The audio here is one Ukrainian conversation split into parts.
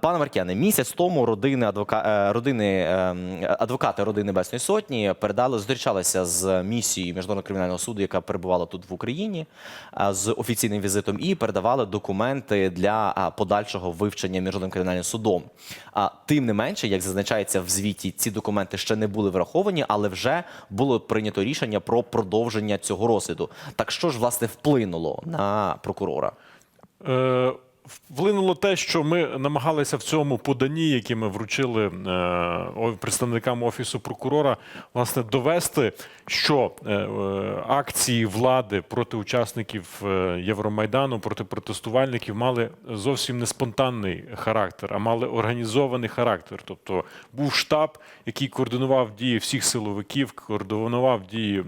Пане Маркяне, місяць тому родини адвока... е, родини ем, адвокати родини Небесної Сотні передали зустрічалися з місією міжнародного кримінального суду, яка перебувала тут в Україні з офіційним візитом, і передавали документи для подальшого вивчення міжнародним кримінальним судом. А тим не менше, як зазначається в звіті, ці документи ще не були враховані, але вже було прийнято рішення про продовження цього розгляду. Так що ж власне вплинуло на прокурора? Е, Вплинуло те, що ми намагалися в цьому поданні, яке ми вручили е, представникам офісу прокурора, власне довести, що е, е, акції влади проти учасників Євромайдану, проти протестувальників мали зовсім не спонтанний характер, а мали організований характер. Тобто був штаб, який координував дії всіх силовиків, координував дії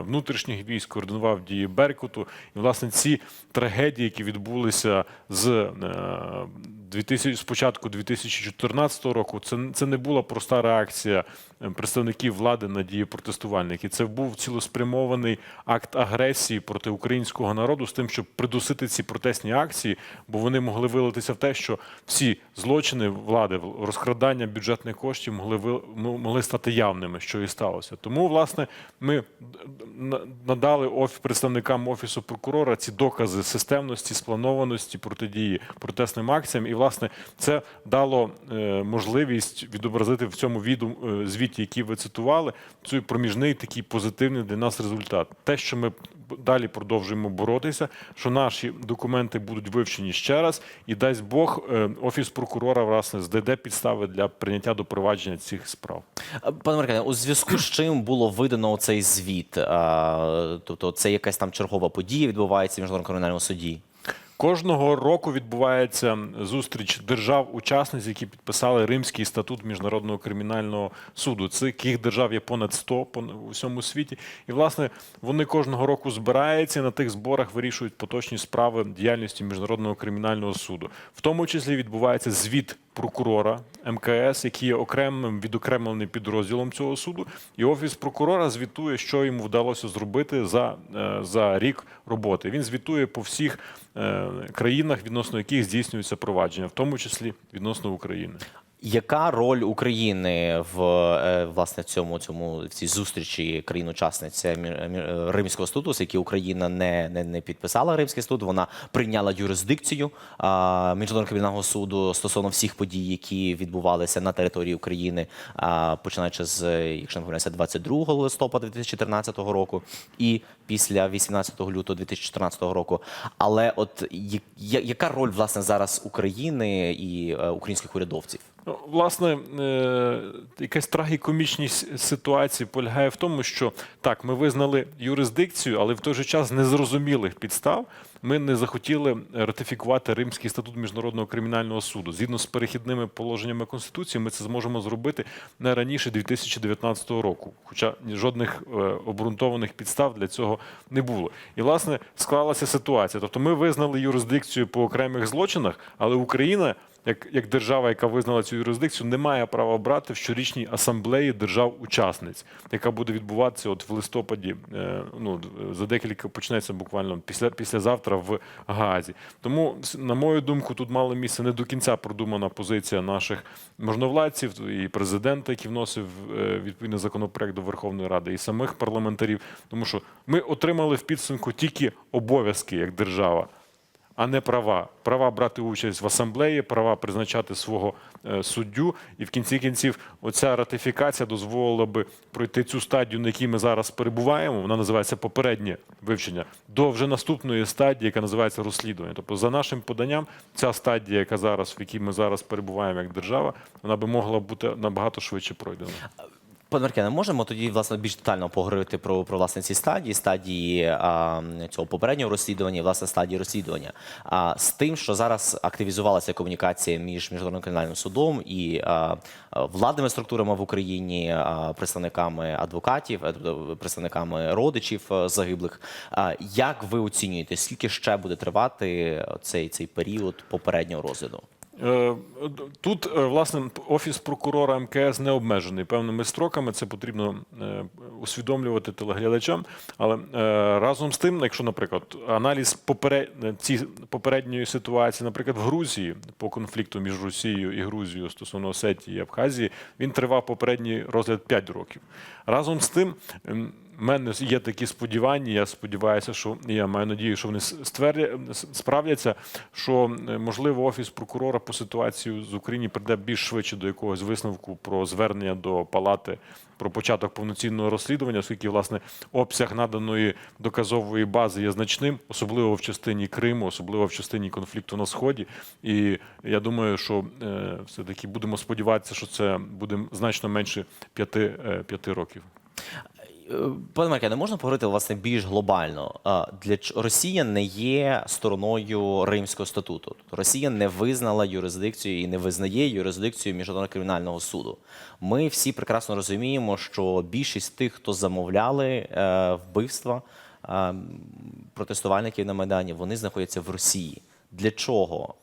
внутрішніх військ, координував дії Беркуту. І власне ці трагедії, які відбулися з е, 2000, з початку 2014 року, це, це не була проста реакція е, представників влади на дії протестувальників. Це був цілеспрямований акт агресії проти українського народу з тим, щоб придусити ці протестні акції, бо вони могли вилитися в те, що всі злочини влади, розкрадання бюджетних коштів могли могли стати явними, що і сталося. Тому, власне, ми надали представникам офісу прокурора ці докази системності, спланованості протидії протестним акціям. І, власне, це дало е, можливість відобразити в цьому віду е, звіті, який ви цитували, цей проміжний такий позитивний для нас результат. Те, що ми далі продовжуємо боротися, що наші документи будуть вивчені ще раз, і дасть Бог, е, офіс прокурора власне здайде підстави для прийняття до провадження цих справ. Пане Маркане, у зв'язку з чим було видано цей звіт? Тобто, це якась там чергова подія відбувається в міжнародному кримінальному суді? Кожного року відбувається зустріч держав-учасниць, які підписали Римський статут міжнародного кримінального суду. Цих держав є понад 100 по у всьому світі. І власне вони кожного року збираються і на тих зборах вирішують поточні справи діяльності міжнародного кримінального суду. В тому числі відбувається звіт прокурора МКС, який є окремим відокремленим підрозділом цього суду, і офіс прокурора звітує, що йому вдалося зробити за, е, за рік роботи. Він звітує по всіх е, країнах, відносно яких здійснюється провадження, в тому числі відносно України. Яка роль України в е, власне цьому цьому в цій зустрічі країн-учасниць е, мі- Римського статуту, який Україна не, не, не підписала Римський статут, вона прийняла юрисдикцію а, міжнародного кримінального суду стосовно всіх подій, які відбувалися на території України, а, починаючи з, е, якщо не помиляюся, 22 листопада 2014 року і після 18 лютого 2014 року. Але от яка роль власне зараз України і е, українських урядовців? Ну, власне, е, якась трагікомічність ситуації полягає в тому, що так, ми визнали юрисдикцію, але в той же час незрозумілих підстав ми не захотіли ратифікувати Римський статут міжнародного кримінального суду. Згідно з перехідними положеннями Конституції, ми це зможемо зробити не раніше 2019 року, хоча жодних е, обґрунтованих підстав для цього не було. І власне склалася ситуація. Тобто, ми визнали юрисдикцію по окремих злочинах, але Україна як, як держава, яка визнала цю юрисдикцію, не має права брати в щорічній асамблеї держав-учасниць, яка буде відбуватися от в листопаді. е, Ну за декілька почнеться буквально після післязавтра в Гаазі. Тому, на мою думку, тут мало місце не до кінця продумана позиція наших можновладців і президента, який вносив е, відповідний законопроект до Верховної Ради, і самих парламентарів, тому що ми отримали в підсумку тільки обов'язки як держава а не права. Права брати участь в асамблеї, права призначати свого е, суддю. І в кінці кінців оця ратифікація дозволила би пройти цю стадію, на якій ми зараз перебуваємо. Вона називається попереднє вивчення, до вже наступної стадії, яка називається розслідування. Тобто, за нашим поданням, ця стадія, яка зараз, в якій ми зараз перебуваємо як держава, вона би могла бути набагато швидше пройдена. Пане Маркяне, можемо тоді власне більш детально поговорити про, про власне ці стадії, стадії а, цього попереднього розслідування, і, власне стадії розслідування. А з тим, що зараз активізувалася комунікація між міжнародним кримінальним судом і а, владними структурами в Україні, а, представниками адвокатів, е, тобто представниками родичів е, загиблих. А, як ви оцінюєте, скільки ще буде тривати цей, цей період попереднього розгляду? Е, Тут, е, власне, офіс прокурора МКС не обмежений певними строками. Це потрібно е, усвідомлювати телеглядачам. Але разом з тим, якщо, наприклад, аналіз попередньої ситуації, наприклад, в Грузії по конфлікту між Росією і Грузією стосовно Осетії і Абхазії, він тривав попередній розгляд 5 років. Разом з тим. В мене є такі сподівання. Я сподіваюся, що я маю надію, що вони справляться. Що е, можливо офіс прокурора по ситуації з Україні прийде більш швидше до якогось висновку про звернення до палати про початок повноцінного розслідування, оскільки власне обсяг наданої доказової бази є значним, особливо в частині Криму, особливо в частині конфлікту на сході. І я думаю, що е, все таки будемо сподіватися, що це буде значно менше п'яти е, п'яти років. Пане Марке, не можна поговорити власне більш глобально. Для Росія не є стороною Римського статуту. Тобто Росія не визнала юрисдикцію і не визнає юрисдикцію міжнародного кримінального суду. Ми всі прекрасно розуміємо, що більшість тих, хто замовляли е, вбивства е, протестувальників на майдані, вони знаходяться в Росії. Для чого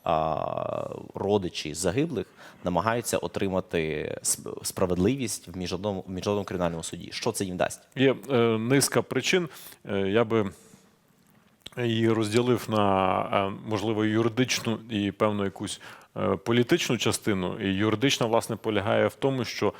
родичі загиблих намагаються отримати сп- справедливість в міжнародному, в міжнародному кримінальному суді? Що це їм дасть? Є е, низка причин. Е, я би її розділив на е, можливо юридичну і певну якусь е, політичну частину. І юридична, власне, полягає в тому, що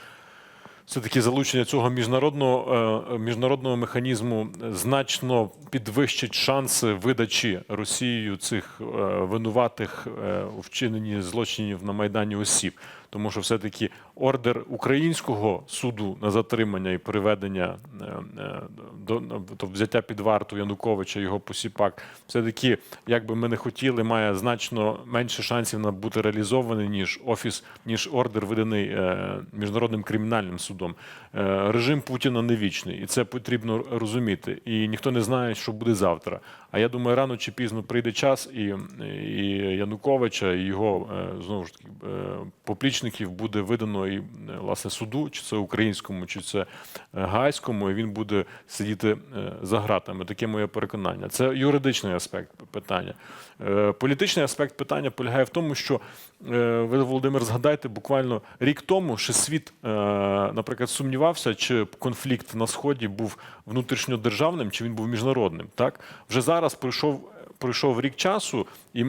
все-таки залучення цього міжнародного, е, міжнародного механізму значно підвищить шанси видачі Росією цих е, винуватих е, у вчиненні злочинів на Майдані осіб. Тому що все-таки ордер українського суду на затримання і приведення е, е, до до взяття під варту Януковича, його посіпак, все-таки, як би ми не хотіли, має значно менше шансів на бути реалізований, ніж офіс, ніж ордер, виданий е, міжнародним кримінальним судом. Режим Путіна не вічний, і це потрібно розуміти. І ніхто не знає, що буде завтра. А я думаю, рано чи пізно прийде час, і, і Януковича, і його знову ж таки е, поплічників буде видано і е, власне суду, чи це українському, чи це е, гайському, і він буде сидіти е, за гратами. Таке моє переконання. Це юридичний аспект питання. Політичний аспект питання полягає в тому, що ви, Володимир, згадайте, буквально рік тому ще світ, наприклад, сумнівався, чи конфлікт на сході був внутрішньодержавним, чи він був міжнародним. Так вже зараз пройшов. Пройшов рік часу, і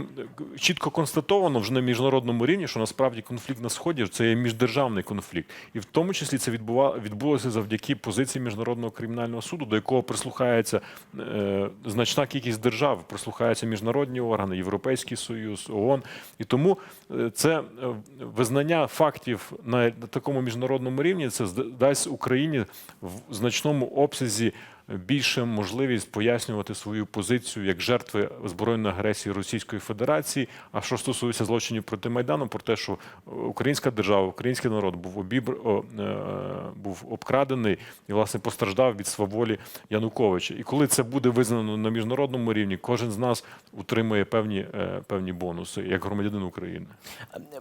чітко констатовано вже на міжнародному рівні, що насправді конфлікт на сході це є міждержавний конфлікт, і в тому числі це відбулося завдяки позиції міжнародного кримінального суду, до якого прислухається е, значна кількість держав, прислухаються міжнародні органи, Європейський Союз, ООН. І тому е, це е, визнання фактів на, такому міжнародному рівні це дасть Україні в значному обсязі більше можливість пояснювати свою позицію як жертви збройної агресії Російської Федерації. А що стосується злочинів проти Майдану, про те, що українська держава, український народ був обібр... е, був обкрадений і власне постраждав від сваволі Януковича. І коли це буде визнано на міжнародному рівні, кожен з нас утримує певні, е, певні бонуси як громадянин України.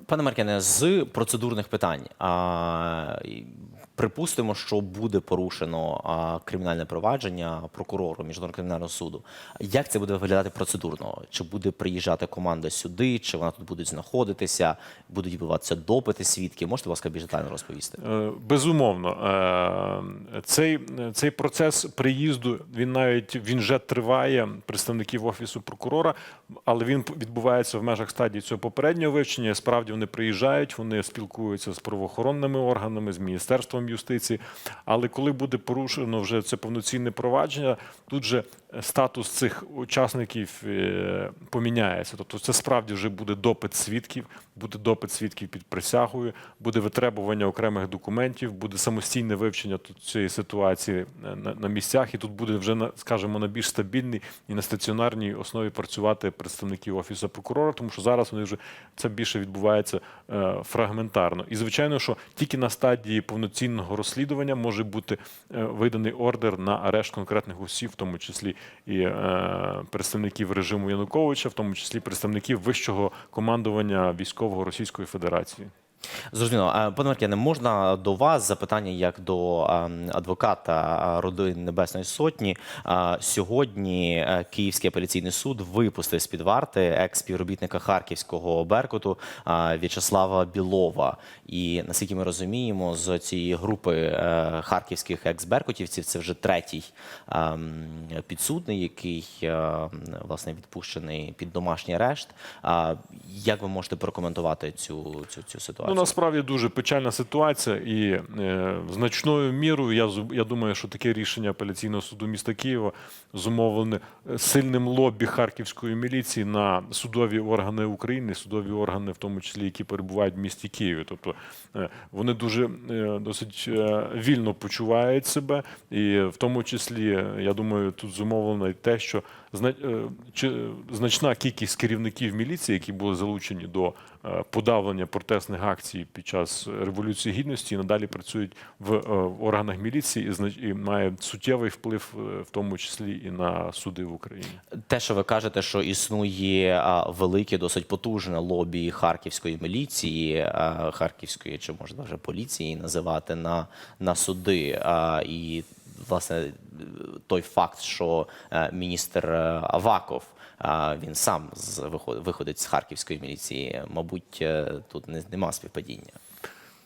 Пане Маркене, з процедурних питань. А, припустимо, що буде порушено а, кримінальне провадження прокурору міжнародного кримінального суду. Як це буде виглядати процедурно? Чи буде приїжджати команда сюди, чи вона тут буде знаходитися, будуть відбуватися допити свідків? Можете, будь ласка, більш детально розповісти? Е, Безумовно, Е, цей, цей процес приїзду він навіть він вже триває представників офісу прокурора, але він відбувається в межах стадії цього попереднього вивчення. Справді вони приїжджають, вони спілкуються з правоохоронними органами, з міністерством юстиції. Але коли буде порушено вже це повноцінне провадження, тут же статус цих учасників е, поміняється. Тобто, це справді вже буде допит свідків, буде допит свідків під присягою, буде витребування окремих документів, буде самостійне вивчення тут цієї ситуації е, на, місцях, і тут буде вже скажімо, на більш стабільній і на стаціонарній основі працювати представники офісу прокурора, тому що зараз вони вже це більше відбувається е, фрагментарно. І звичайно, що тільки на стадії повноцінного розслідування може бути виданий ордер на арешт конкретних осіб, в тому числі і е, представників режиму Януковича, в тому числі представників вищого командування військового Російської Федерації. Зрозуміло. Е, Пане Маркяне, можна до вас запитання як до ем, адвоката е, родин Небесної Сотні. Е, Сьогодні Київський апеляційний суд випустив з-під варти екс-співробітника Харківського Беркуту В'ячеслава Білова. І наскільки ми розуміємо, з цієї групи харківських екс-беркутівців це вже третій ем, підсудний, який власне відпущений під домашній арешт. Як ви можете прокоментувати цю, цю, цю ситуацію? Ну, насправді дуже печальна ситуація, і е, значною мірою я, я думаю, що таке рішення апеляційного суду міста Києва зумовлене е, сильним лобі харківської міліції на судові органи України, судові органи, в тому числі, які перебувають в місті Києві. Тобто е, вони дуже е, досить е, вільно почувають себе, і в тому числі, е, я думаю, тут зумовлено й те, що зна- е, чи- значна кількість керівників міліції, які були залучені до е, подавлення протестних акцій під час революції гідності, і надалі працюють в е, органах міліції і мають суттєвий вплив, е, в тому числі і на суди в Україні. Те, що ви кажете, що існує велике, досить потужне лобі харківської міліції, харківської чи може навіть поліції називати на, на суди. І власне той факт, що е, міністр е, Аваков. Він сам з виход- виходить з харківської міліції. Мабуть, е, тут не, нема співпадіння.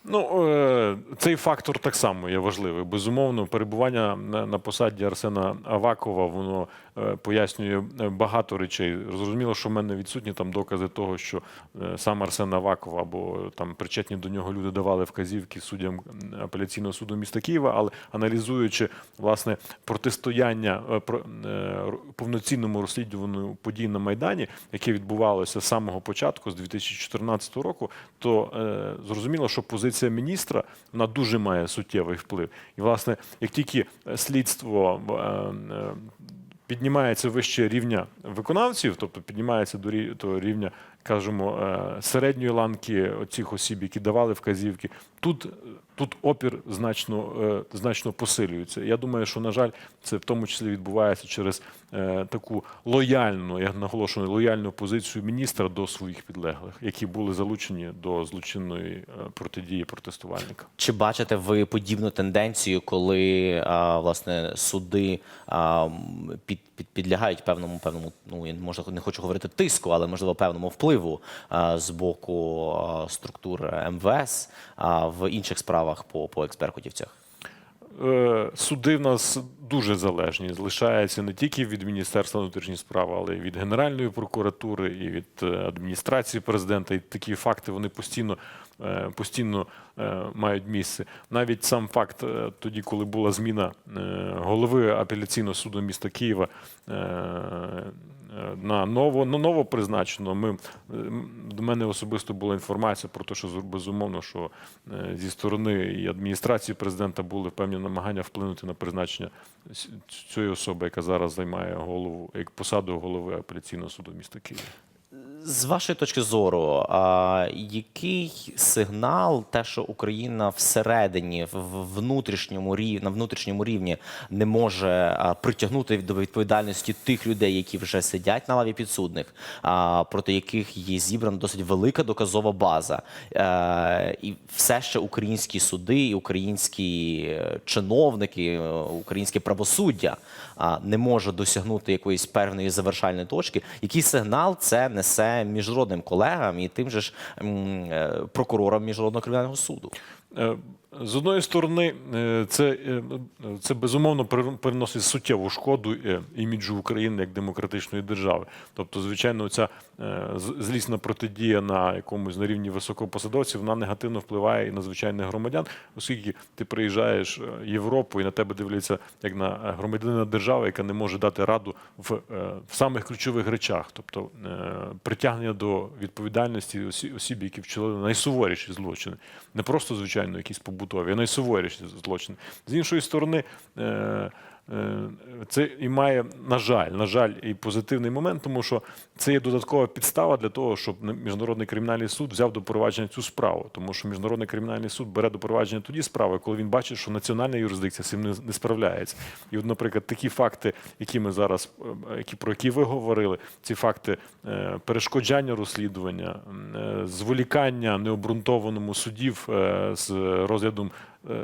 Ну, е, цей фактор так само є важливий. Безумовно, перебування на, посаді Арсена Авакова воно е, пояснює е, багато речей. Зрозуміло, що в мене відсутні там докази того, що сам Арсен Аваков або там причетні до нього люди давали вказівки суддям апеляційного суду міста Києва, але аналізуючи власне протистояння про- повноцінному розслідуванню подій на Майдані, яке відбувалося з самого початку, з 2014 року, то зрозуміло, що позиція міністра вона дуже має суттєвий вплив. І, власне, як тільки е, слідство е, е, піднімається вище рівня виконавців, тобто піднімається до рівня, кажемо, середньої ланки цих осіб, які давали вказівки, тут, тут опір значно, е, значно посилюється. Я думаю, що, на жаль, це в тому числі відбувається через е, таку лояльну, я наголошую, лояльну позицію міністра до своїх підлеглих, які були залучені до злочинної е, протидії протестувальника. Чи бачите ви подібну тенденцію, коли власне суди під, під, підлягають певному певному, ну я може не хочу говорити тиску, але можливо певному впливу з боку структур МВС в інших справах по, по експеркутівцях? Е, Суди в нас дуже залежні. Залишаються не тільки від Міністерства внутрішніх справ, але й від Генеральної прокуратури і від е, адміністрації президента. І такі факти вони постійно, постійно е, мають місце. Навіть сам факт, е, тоді, коли була зміна е, голови апеляційного суду міста Києва. е, е, На ново, на ново призначено. Ми, е, до мене особисто була інформація про те, що безумовно, що е, зі сторони і адміністрації президента були певні намагання вплинути на призначення цієї особи, яка зараз займає голову як посаду голови апеляційного суду міста Києва. З вашої точки зору, а, який сигнал, те, що Україна всередині, в внутрішньому рів, на внутрішньому рівні не може а, притягнути до відповідальності тих людей, які вже сидять на лаві підсудних, а, проти яких є зібрана досить велика доказова база, Е, і все ще українські суди, українські е, чиновники, е, українське правосуддя а, не може досягнути якоїсь певної завершальної точки. Який сигнал це несе міжнародним колегам і тим же ж е, прокурорам міжнародного кримінального суду? Е, З одної сторони, е, це, це безумовно переносить суттєву шкоду іміджу України як демократичної держави. Тобто, звичайно, ця злісна протидія на якомусь на рівні високопосадовців вона негативно впливає і на звичайних громадян, оскільки ти приїжджаєш в Європу і на тебе дивляться як на громадянина держави, яка не може дати раду в, в самих ключових речах, тобто е, притягнення до відповідальності осіб, які вчинили найсуворіші злочини, не просто звичайно якісь побутові, а найсуворіші злочини. З іншої сторони. Е, це і має, на жаль, на жаль, і позитивний момент, тому що це є додаткова підстава для того, щоб міжнародний кримінальний суд взяв до провадження цю справу. Тому що міжнародний кримінальний суд бере до провадження тоді справи, коли він бачить, що національна юрисдикція цим не, не справляється. І, от, наприклад, такі факти, які ми зараз е, які про які ви говорили, ці факти е, перешкоджання розслідування, зволікання необґрунтованому судів з розглядом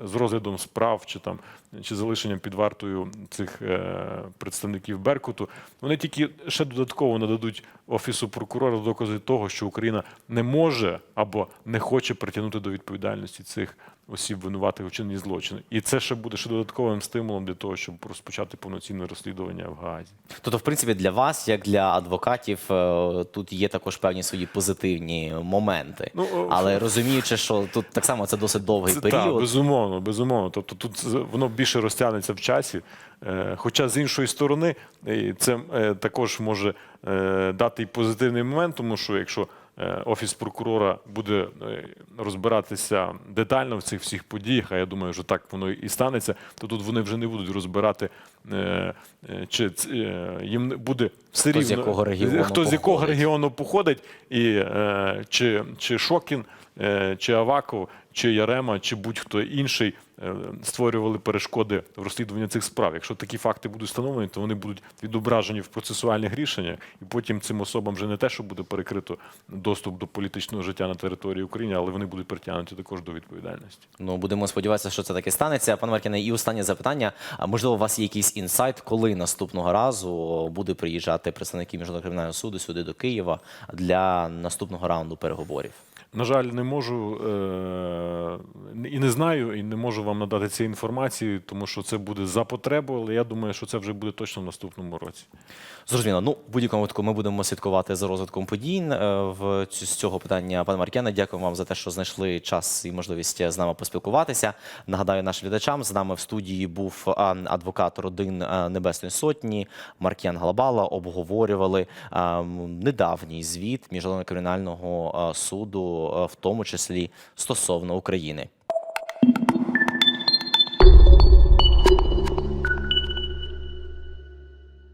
з розглядом справ чи там чи залишенням під вартою цих е, представників Беркуту, вони тільки ще додатково нададуть офісу прокурора докази того, що Україна не може або не хоче притягнути до відповідальності цих осіб винуватих у чиненні злочину. І це ще буде ще додатковим стимулом для того, щоб розпочати повноцінне розслідування в Гаазі. Тобто, в принципі, для вас, як для адвокатів, е, тут є також певні свої позитивні моменти. Ну, о, Але розуміючи, що тут так само це досить довгий Це, так, період. безумовно, безумовно. Тобто тут воно більше розтягнеться в часі. Е, Хоча з іншої сторони, це е, також може дати і позитивний момент, тому що якщо офіс прокурора буде е, розбиратися детально в цих всіх подіях, а я думаю, що так воно і станеться, то тут вони вже не будуть розбирати, е, е, чи е, їм буде все Хто з якого регіону хто з якого регіону походить, і е, чи, чи Шокін, е, чи Аваков, чи Ярема, чи будь-хто інший е, створювали перешкоди в розслідуванні цих справ. Якщо такі факти будуть встановлені, то вони будуть відображені в процесуальних рішеннях, і потім цим особам вже не те, що буде перекрито доступ до політичного життя на території України, але вони будуть притягнуті також до відповідальності. Ну, будемо сподіватися, що це таки станеться. Пане Маркіне, і останнє запитання. А можливо, у вас є якийсь інсайт, коли наступного разу буде приїжджати представники міжнародного кримінального суду сюди до Києва для наступного раунду переговорів? На жаль, не можу е- і не знаю, і не можу вам надати цієї інформації, тому що це буде за потребу, але я думаю, що це вже буде точно в наступному році. Зрозуміло. Ну, в будь-якому випадку ми будемо слідкувати за розвитком подій е, в цю- з цього питання. Пане Маркяне, дякую вам за те, що знайшли час і можливість з нами поспілкуватися. Нагадаю нашим глядачам, з нами в студії був адвокат родин Небесної Сотні Маркян Галабала. Обговорювали а, недавній звіт Міжнародного кримінального суду, в тому числі стосовно України.